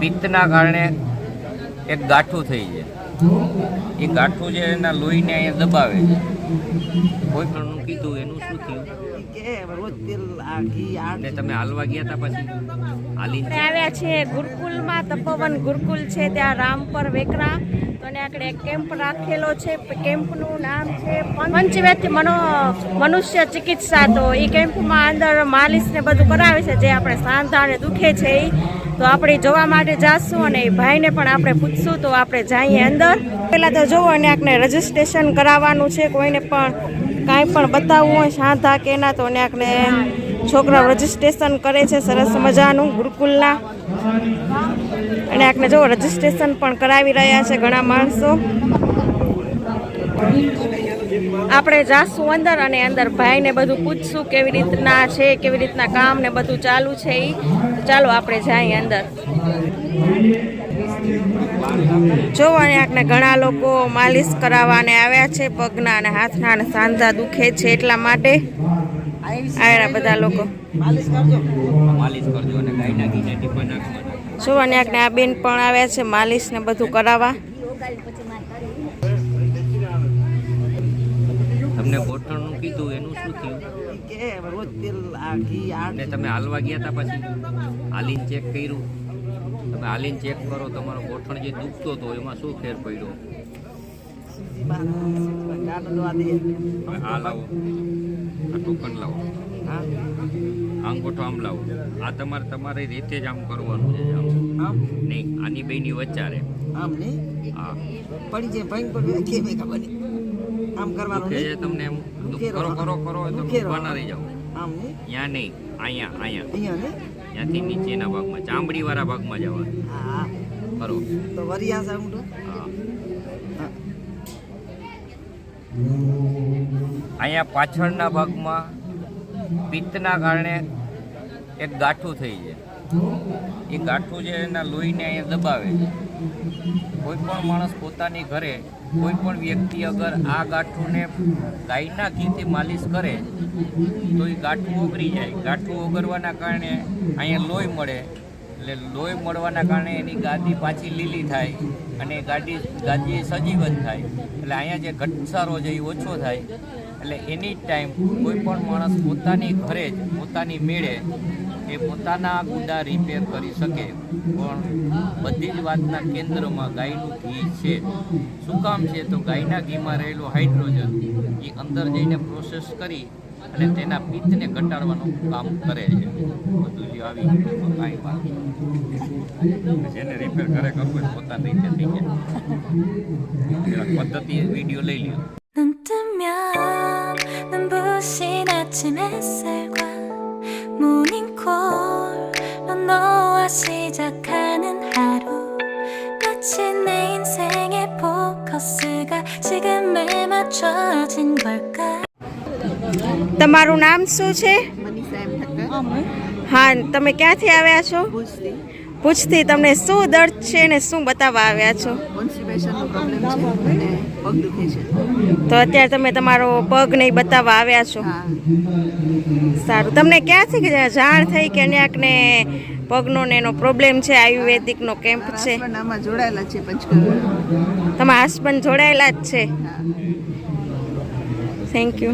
પિત્તના કારણે એક ગાંઠું થઈ જાય. એ ગાંઠું છે એના લોહીને અહીંયા દબાવે. છે કોઈ પણ કીધું એનું શું થયું? તમે હાલવા ગયા હતા પછી? આવ્યા છે ગુરુકુલમાં, તપોવન ગુરુકુલ છે ત્યાં રામપર વેકરા. એને આગળ એક કેમ્પ રાખેલો છે. કેમ્પનું નામ છે પંચવેદ્ય મનો મનુષ્ય ચિકિત્સા. તો એ કેમ્પમાં અંદર માલિશ ને બધું કરાવે છે. જે આપણે સાંધા ને દુખે છે એ તો આપણે જોવા માટે જાશું અને ભાઈને પણ આપણે પૂછશું, તો આપણે જઈએ અંદર. પહેલાં તો જોવો અને આપણે રજીસ્ટ્રેશન કરાવવાનું છે, કોઈને પણ કાંઈ પણ બતાવવું હોય સાંધા કે ના, તો અને આપણે છોકરાઓ રજીસ્ટ્રેશન કરે છે, સરસ મજાનું, ગુરુકુલના. અને આપણે જુઓ રજીસ્ટ્રેશન પણ કરાવી રહ્યા છે ઘણા માણસો. આપણે જાશું અંદર અને અંદર ભાઈને બધું પૂછશું કેવી રીતના છે કેવી રીતના કામ ને બધું ચાલુ છે એ ચાલો આપણે જઈએ અંદર. જો આપણે ઘણા લોકો માલિશ કરાવવાને આવ્યા છે પગના અને હાથના અને સાંધા દુખે છે એટલા માટે આવ્યા બધા લોકો. જો આપણે આ બેન પણ આવ્યા છે માલિશ ને બધું કરાવવા. તમને ગોઠણનું કીધું એનું શું થયું? કે રોજ તેલ આ ઘી ને તમે હાલવા ગયા હતા પછી? હાલીને ચેક કર્યું. તમે હાલીને ચેક કરો તમારો ગોઠણ જે દુખતો હતો એમાં શું ફેર પડ્યો? આ લાવો. આ ટોકન લાવો. હા અંગૂઠો આમ લાવો. આ તમારે તમારી રીતે જ આમ કરવાનું છે આમ. નહીં આની બેની વચ્ચારે. આમ નહીં? હા. પડી જાય ભંગ પડી ખબર નહીં. આમ કરવાનું કે તમને એમ. કરો કરો કરો તો. ઊભા ના રહી જાવ આમ નહીં? ત્યાં નહીં. અહીંયા અહીંયા. અહીંયા ને ત્યાંથી નીચેના ભાગમાં ચામડી વાળા ભાગમાં જવા. હા. કરો. તો વરિયા છે ઊંડું હા. અહીંયા પાછળના ભાગમાં પિત્તના કારણે એક ગાંઠું થઈ જાય એ ગાંઠું છે એના લોહીને અહીંયા દબાવે છે. કોઈ પણ માણસ પોતાની ઘરે કોઈ પણ વ્યક્તિ અગર આ ગાંઠુંને ગાયના ઘીથી માલિશ કરે, તો એ ગાંઠું ઓગરી જાય. ગાંઠું ઓગરવાના કારણે અહીંયા લોહી મળે. એટલે લોહી મળવાના કારણે એની ગાદી પાછી લીલી થાય અને ગાડી ગાદી સજીવન થાય. એટલે અહીંયા જે ઘટસારો છે એ ઓછો થાય. એટલે એની જ ટાઈમ કોઈ પણ માણસ પોતાની ઘરે જ, પોતાની મેળે એ પોતાના ગુડા રિપેર કરી શકે પણ બધી જ વાતના કેન્દ્રમાં ગાયનું ઘી છે શું કામ છે તો ગાયના ઘીમાં રહેલું હાઇડ્રોજન એ અંદર જઈને પ્રોસેસ કરી અને તેના પિત્તને ઘટાડવાનું કામ કરે છે બધું જે આવી ગયું કાંઈ વાત જેને રિપેર કરે કરવું હોય પોતાની રીતે થઈ જાય જરાક પદ્ધતિ વિડીયો લઈ લ્યો 눈 뜨면 눈부신 아침 햇살 시작하는 하루 마치 내 인생의 포커스가 지금에 맞춰진 걸까 તમારું નામ શું છે મનીષા એમ ઠક્કર હા તમે ક્યાંથી આવ્યા છો ભુજથી પૂછતી તમને શું દર્દ છે ને શું બતાવવા આવ્યા છો કોન્સ્ટિપેશનનો પ્રોબ્લેમ છે અને પગ દુખે છે તો અત્યારે તમે તમારો પગ નહીં બતાવવા આવ્યા છો હા સારું તમને ક્યાંથી કે જાણ થઈ કે ને પગનો ને એનો પ્રોબ્લેમ છે આયુર્વેદિકનો કેમ્પ છે. આમાં જોડાયેલા છે પંચકર્મ તમારા હસબન્ડ જોડાયેલા જ છે. Thank you